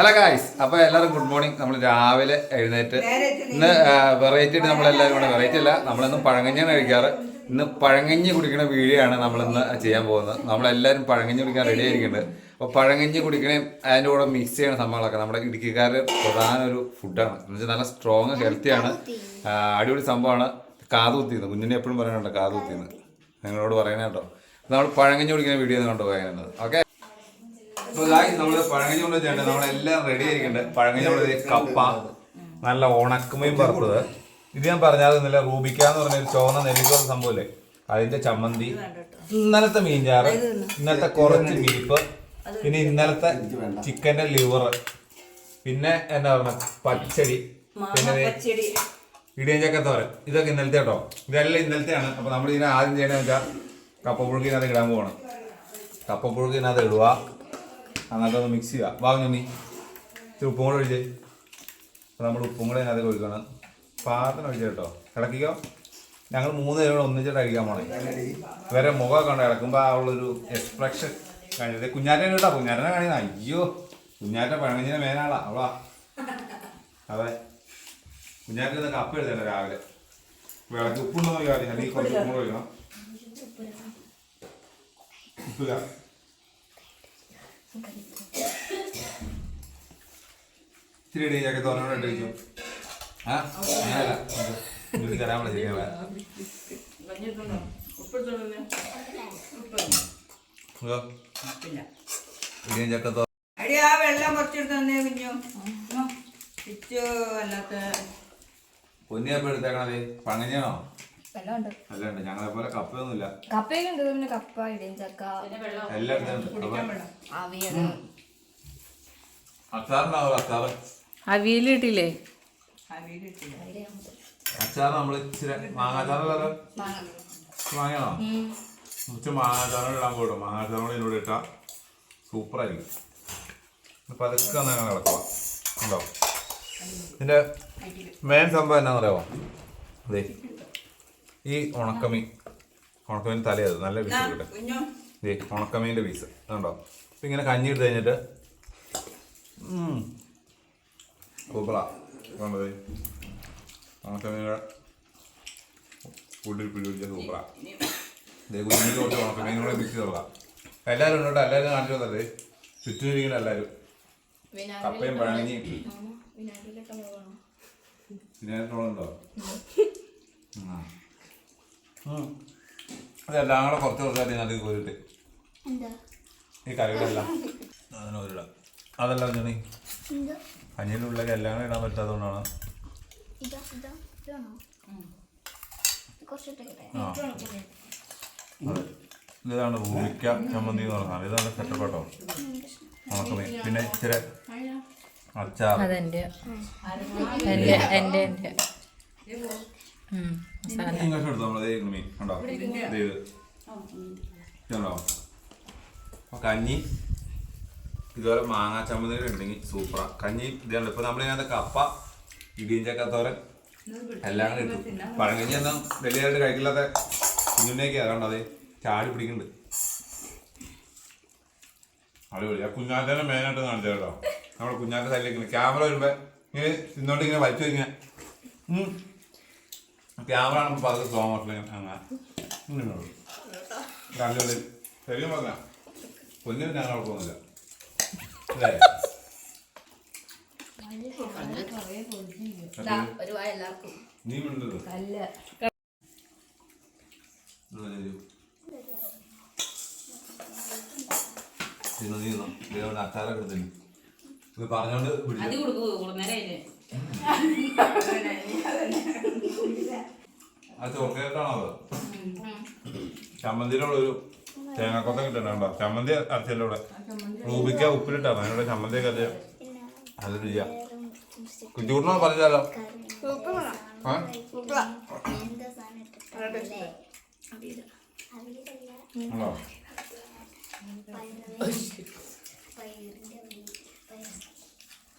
Hello guys അപ്പൊ എല്ലാവരും good morning നമ്മൾ രാവിലെ എഴുന്നേറ്റ് ഇന്ന് വെറൈറ്റി ആയിട്ട് നമ്മളെല്ലാവരും കൂടെ വെറൈറ്റി അല്ല. നമ്മളിന്ന് പഴങ്കഞ്ഞാണ് കഴിക്കാറ്. ഇന്ന് പഴങ്കഞ്ഞി കുടിക്കുന്ന വീഡിയോ ആണ് നമ്മളിന്ന് ചെയ്യാൻ പോകുന്നത്. നമ്മളെല്ലാവരും പഴങ്കഞ്ഞി കുടിക്കാൻ റെഡി ആയിരിക്കുന്നുണ്ട്. അപ്പോൾ പഴങ്കഞ്ഞി കുടിക്കണേ അതിന്റെ കൂടെ മിക്സ് ചെയ്യണ സംഭവങ്ങളൊക്കെ നമ്മുടെ ഇടുക്കിക്കാരുടെ പ്രധാന ഒരു ഫുഡാണ് എന്ന് വെച്ചാൽ നല്ല സ്ട്രോങ് ഹെൽത്തിയാണ് അടിപൊളി സംഭവമാണ്. കാതുകുത്തിന്ന്. കുഞ്ഞിനെ എപ്പോഴും പറയാനുണ്ട് കാതുകുത്തിന്ന്. നിങ്ങളോട് പറയുന്നത് കേട്ടോ. നമ്മൾ പഴങ്കഞ്ഞി കുടിക്കുന്ന വീഡിയോ കണ്ടുപോകാനുള്ളത് ഓക്കെ അപ്പൊ ഗായ്സ് നമ്മൾ പഴങ്കഞ്ഞി കൊണ്ട്? ചെയ്യണ്ടത് നമ്മളെല്ലാം റെഡി ആയിരിക്കുന്നുണ്ട് പഴങ്കഞ്ഞി കൊണ്ട് കപ്പ നല്ല ഉണക്കമയും പറപ്പത് ഇത് ഞാൻ പറഞ്ഞാൽ നല്ല റൂബിക്ക എന്ന് പറഞ്ഞ ഒരു ചോന്ന നെല്ലിക്കോട് സംഭവല്ലേ അതിന്റെ ചമ്മന്തി ഇന്നലത്തെ മീൻചാറ് ഇന്നലത്തെ കുറച്ച് ബീഫ് പിന്നെ ഇന്നലത്തെ ചിക്കന്റെ ലിവർ പിന്നെ എന്താ പറഞ്ഞ പച്ചടി പിന്നെ ദേ ഇടിയഞ്ചക്ക തോരൻ ഇതൊക്കെ ഇന്നലത്തെ കേട്ടോ. ഇതെല്ലാം ഇന്നലത്തെയാണ്. അപ്പൊ നമ്മൾ ഇതിനെ ആദ്യം ചെയ്യണമെന്ന് വെച്ചാൽ കപ്പ പുഴുക്കിനകത്ത് ഇടാൻ പോകണം കപ്പ പുഴുക്കിനകത്ത് ഇടുക. എന്നിട്ട് ഒന്ന് മിക്സ് ചെയ്യുക. വാങ്ങി നീ ഇത്തിരി ഉപ്പും കൂടെ ഒഴിച്ച്. അപ്പോൾ നമ്മൾ ഉപ്പും കൂടെ അതിനകത്ത് ഒഴിക്കണം. പാത്രം ഒഴിച്ചു കേട്ടോ. ഇളക്കിക്കോ. ഞങ്ങൾ മൂന്ന് പേരോട് ഒന്നിച്ചിട്ട് കഴിക്കാൻ പോണേ. വേറെ മുഖമൊക്കെ കണ്ടോ? ഇളക്കുമ്പോൾ ആ ഉള്ളൊരു എക്സ്പ്രഷൻ കഴിഞ്ഞത് കുഞ്ഞാറ്റനെ കേട്ടോ കുഞ്ഞാറ്റനെ കാണിക്കുന്ന അയ്യോ കുഞ്ഞാറ്റ പഴങ്ങഞ്ഞിനെ മേനാളാ. അവളാ അതെ. കുഞ്ഞാറ്റ കപ്പ് എഴുതണ്ട രാവിലെ. വിളക്ക് ഉപ്പുണ്ടോ നോക്കിയാൽ അല്ലെങ്കിൽ കുറച്ച് ഉപ്പും ഒഴിക്കണം. ഉപ്പ് ഇതാ. ഇച്ചിരി ഇടിയൊക്കെ തോന്നോടെ ഇട്ട് വെച്ചു? ആ? അങ്ങനല്ല ഇത് തരാൻ പറ്റില്ല ശരിയാവാ ഇടിയും ചക്ക തോ അടി ആ വെള്ളം കുറച്ചെടുത്ത് തന്നെ കുഞ്ഞു. ഇച്ചു അല്ലാത്ത പൊന്നിയപ്പം എടുത്തേക്കണത്. പങ്ങഞ്ഞാണോ വെള്ളമുണ്ട്. അല്ലാണ്ട് ഞങ്ങളെ പോലെ കപ്പയൊന്നുമില്ല കപ്പയൊക്കെ ഉണ്ട്. പിന്നെ കപ്പ അച്ചാറുണ്ടാവും അച്ചാറ്. അവിയിലിട്ടില്ല? നമ്മൾ ഇച്ചിരി മാങ്ങാച്ചാറ് വാങ്ങണോ ഉച്ച മാങ്ങാച്ചാറോട് മാങ്ങാച്ചാറ് ഇടാൻ പോയിട്ടു. മാങ്ങാച്ചാറോട് കൂടെ ഇതിലൂടെ ഇട്ടാൽ സൂപ്പറായിരിക്കും. പതുക്കെ അങ്ങനെ കിടക്കുക ഉണ്ടോ ഇതിന്റെ മെയിൻ സംഭവം എന്നാന്ന് അറിയാമോ അതെ ഈ ഉണക്കമീൻ. ഉണക്കമീൻ തലയത് നല്ല പീസ് കിട്ടും ഉണക്കമീന്റെ പീസ് അതുണ്ടോ അപ്പം ഇങ്ങനെ കഞ്ഞി എടുത്ത് കഴിഞ്ഞിട്ട് സൂപ്പറാ. കണ്ടത് ഉണക്കമീനുടെ ഉള്ളിൽ പിടിച്ച സൂപ്പറാ. ദേ കുഞ്ഞിന് കുറച്ച് ഉണക്കമീനും കൂടെ മിക്സ് ചെയ്തോളാം എല്ലാവരും ഉണ്ടോ കേട്ടോ എല്ലാവരും കാണിച്ചു തന്നത്. ചുറ്റിനിരിക്കുന്ന എല്ലാവരും. കപ്പയും പഴങ്ങിയും വിനാഗിരിയിലൊക്കെ ഉണ്ടോ ഇതിനകത്തോളുണ്ടോ അതെല്ലാം കൂടെ കുറച്ച് കുറച്ചായിട്ട് ഇതിനകത്ത് കോരിട്ട് എന്താ? ഈ കറികളെല്ലാം. അതിന് ഒരിടാം. അതെല്ലാം ഞാൻ എന്താ? കഞ്ഞിന്റെ എല്ലാം കൂടെ ഇടാൻ പറ്റാത്തതുകൊണ്ടാണ്. ഇതാ ഇതാ ഇതാണോ? റൂമിക്ക ചമ്മന്തി എന്ന് പറഞ്ഞാൽ ഇതാണ് സെറ്റപ്പ് കേട്ടോ ഉണക്കമീൻ പിന്നെ ഇച്ചിരി അച്ചാർ അതെന്റെ എന്റെ എന്റെ ഇങ്ങോട്ട് എടുത്തു? മീൻ. കണ്ടോ? കണ്ടോ കഞ്ഞി ഇതുപോലെ മാങ്ങാ ചമ്മന്തി ഉണ്ടെങ്കിൽ സൂപ്പറാ. കഞ്ഞി ഇതാണ് ഇപ്പൊ നമ്മളിതിനകത്ത് കപ്പ ഇടിയും ചക്കത്തോരൻ എല്ലാം കൂടെ ഇട്ടു. പഴങ്കഞ്ഞി ഒന്നും വലിയതായിട്ട് കഴിക്കില്ലാത്ത കുഞ്ഞുണ്ണിയൊക്കെ കണ്ടോ അത് ചാടി പിടിക്കുന്നുണ്ട്. അടിപൊളി. ആ കുഞ്ഞാറ്റനെ മെയിനായിട്ട് കാണിച്ചു കേട്ടോ. നമ്മുടെ കുഞ്ഞാറ്റ സൈഡിലേക്ക് ക്യാമറ വരുമ്പോ ഇങ്ങനെ തിന്നോണ്ട് ഇങ്ങനെ വലിച്ചു ഇങ്ങനെ. ക്യാമറ കാണുമ്പോൾ പതുക്കെ സ്ലോ മോഷനിൽ അങ്ങനെ. കല്ലുള്ളിൽ ശരിക്കും പറഞ്ഞ പൊന്നിന് ഞാൻ കുഴപ്പമൊന്നുമില്ല അല്ലേ? നീ മിണ്ടത് അച്ചാറൊക്കെ എടുത്തില്ല ഇത് പറഞ്ഞോണ്ട് ആ ചോക്ലേറ്റാണോ അത് ചമ്മന്തിയുടെ ഒരു തേങ്ങാക്കൊത്ത കിട്ടണ്ടോ ചമ്മന്തി അരച്ചല്ലോ ഇവിടെ. റൂബിക്ക ഉപ്പിലിട്ടാണ് അതിനോട് ചമ്മന്തി കഥ അത് ചെയ്യാ കുഞ്ചൂറിനോ പറഞ്ഞാലോ ആണോ?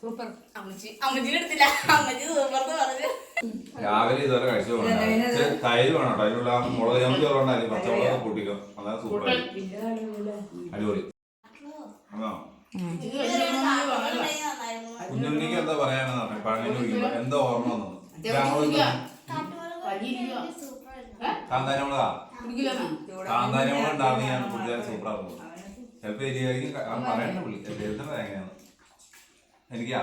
സൂപ്പർ. അമ്മച്ചി അമ്മച്ചിനെ എടുത്തില്ല. അമ്മച്ചി സൂപ്പർ എന്ന് പറഞ്ഞു. രാവിലെ ഇതുവരെ കഴിച്ചു പോകണം തൈര് വേണം അതിനുള്ള മുളക് ഞാൻ ചോറുണ്ടായി പച്ചമുളക് കൂട്ടിക്കും. അതാണ് സൂപ്പർ. അടിപൊളി. കുഞ്ഞുണ്ണിക്ക് എന്താ പറയാനെന്ന് പറഞ്ഞു? പഴഞ്ഞു കുടിക്കുമ്പോ എന്താ ഓർമ്മ വന്നു കാന്താരിമുളകാ? കാന്താരിമുളക് ഉണ്ടാവുന്ന ഞാൻ സൂപ്പർ സൂപ്പറായിരുന്നു ചിലപ്പോ എരിയായിരിക്കും പറയണ്ട പുള്ളി. ദൈവത്തിന്റെ തേങ്ങയാണ്. എനിക്കാ?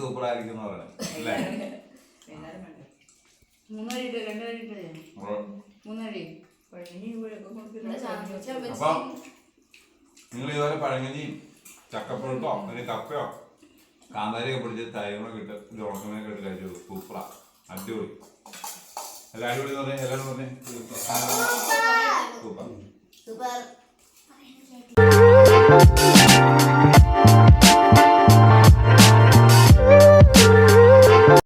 സൂപ്പർ ആയിരിക്കും എന്ന് പറയണേ അല്ലേ? അപ്പം നിങ്ങൾ ഇതുപോലെ പഴങ്ങഞ്ഞിയും ചക്കപ്പുഴുക്കോ അല്ലെങ്കിൽ കപ്പയോ കാന്താരിയൊക്കെ പിടിച്ച് തൈകളൊക്കെ ഇട്ട് കഴിച്ചു. സൂപ്പറാ. അടിപൊളി. എല്ലാവരും അടിപൊളി എന്ന് പറഞ്ഞാൽ എല്ലാവരും പറഞ്ഞേ.